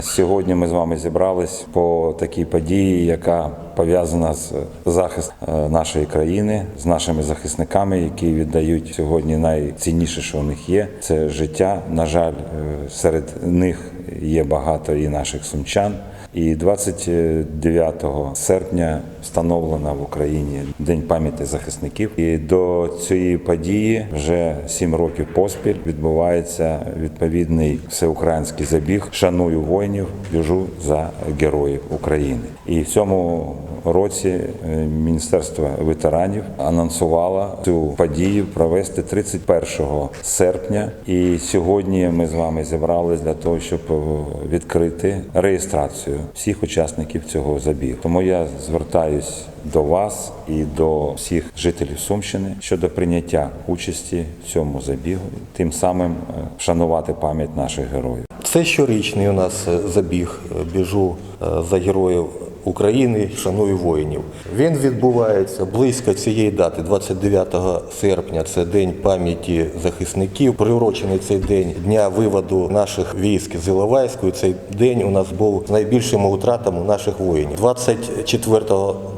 Сьогодні ми з вами зібрались по такій події, яка пов'язана з захистом е, нашої країни, з нашими захисниками, які віддають сьогодні найцінніше, що у них є, це життя. На жаль, е, серед них є багато і наших сумчан. І 29 серпня встановлено в Україні День пам'яті захисників. І до цієї події вже сім років поспіль відбувається відповідний всеукраїнський забіг Шаную воїнів, біжу за героїв України. І в цьому році е, Міністерство ветеранів анонсувало цю подію провести 31 серпня. І сьогодні ми з вами зібралися для того, щоб е, відкрити реєстрацію всіх учасників цього забігу. Тому я звертаюсь до вас і до всіх жителів Сумщини щодо прийняття участі в цьому забігу, тим самим е, вшанувати пам'ять наших героїв. Це щорічний у нас забіг. Біжу за героїв України, шаную воїнів. Він відбувається близько цієї дати, 29 серпня. Це день пам'яті захисників. Приурочений цей день дня виводу наших військ з Іловайську. Цей день у нас був найбільшими втратами наших воїнів. 24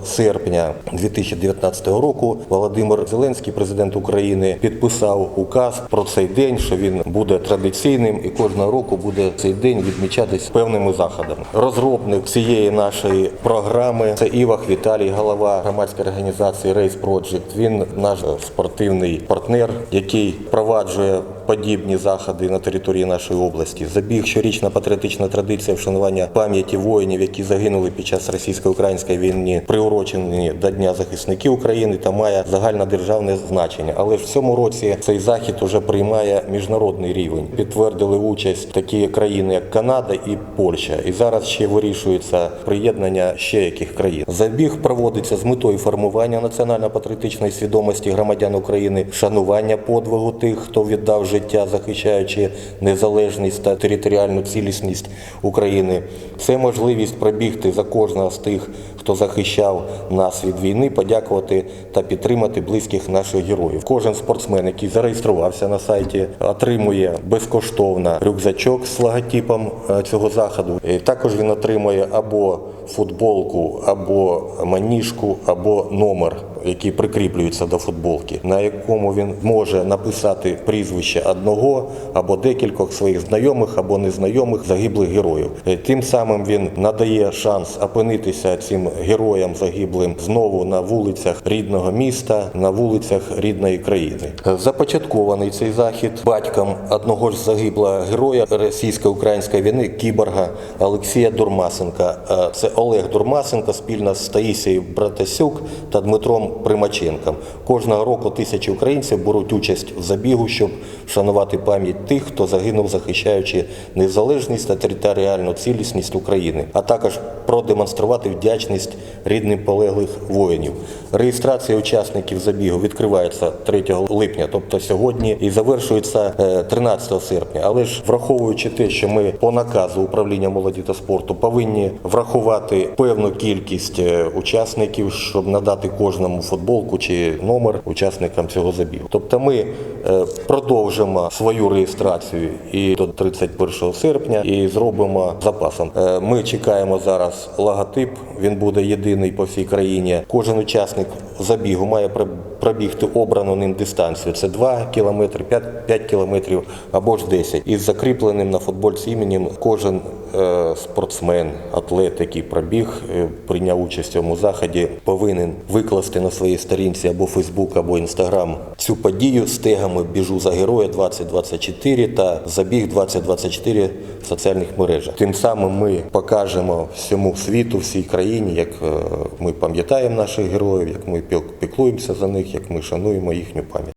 серпня 2019 року Володимир Зеленський, президент України, підписав указ про цей день, що він буде традиційним і кожного року буде цей день відмічатись певними заходами. Розробник цієї нашої програми це Івах Віталій, голова громадської організації Race Project. Він наш спортивний партнер, який впроваджує подібні заходи на території нашої області. Забіг щорічна патріотична традиція вшанування пам'яті воїнів, які загинули під час російсько-української війни, приурочені до Дня захисників України та має загальнодержавне значення. Але ж в цьому році цей захід уже приймає міжнародний рівень. Підтвердили участь такі країни, як Канада і Польща. І зараз ще вирішується приєднання ще яких країн. Забіг проводиться з метою формування національно-патріотичної свідомості громадян України, шанування подвигу тих, хто віддав життя, захищаючи незалежність та територіальну цілісність України. Це можливість пробігти за кожного з тих, хто захищав нас від війни, подякувати та підтримати близьких наших героїв. Кожен спортсмен, який зареєструвався на сайті, отримує безкоштовно рюкзачок з логотипом е, цього заходу. І також він отримує або футболку, або маніжку, або номер, який прикріплюється до футболки, на якому він може написати прізвище одного або декількох своїх знайомих або незнайомих загиблих героїв. Е, Тим самим він надає шанс опинитися цим героям загиблим знову на вулицях рідного міста, на вулицях рідної країни. Е, Започаткований цей захід батьком одного ж загиблого героя російсько-української війни кіборга Олексія Дурмасенка. Е, Це Олег Дурмасенко спільно з Таїсією Братасюк та Дмитром Примаченком. Кожного року тисячі українців беруть участь в забігу, щоб вшанувати пам'ять тих, хто загинув, захищаючи незалежність та територіальну цілісність України, а також продемонструвати вдячність рідним полеглих воїнів. Реєстрація учасників забігу відкривається 3 липня, тобто сьогодні, і завершується е, 13 серпня. Але ж враховуючи те, що ми по наказу управління молоді та спорту повинні врахувати певну кількість е, учасників, щоб надати кожному футболку чи номер учасникам цього забігу. Тобто ми е, продовжимо свою реєстрацію і до 31 серпня і зробимо запасом. Е, Ми чекаємо зараз логотип. Він буде єдиний по всій країні. Кожен учасник забігу має пробігти обрану ним дистанцію. Це 2 кілометри, 5, 5 кілометрів або ж 10. Із закріпленим на футбольці іменем кожен е, спортсмен, атлет, який пробіг, прийняв участь в цьому заході, повинен викласти на своїй сторінці або Фейсбук, або Інстаграм цю подію з тегами Біжу за героя 2024 та забіг 2024 в соціальних мережах. Тим самим ми покажемо всьому світу, всій країні, як е, ми пам'ятаємо наших героїв, як ми піклуємося за них, як ми шануємо їхню пам'ять.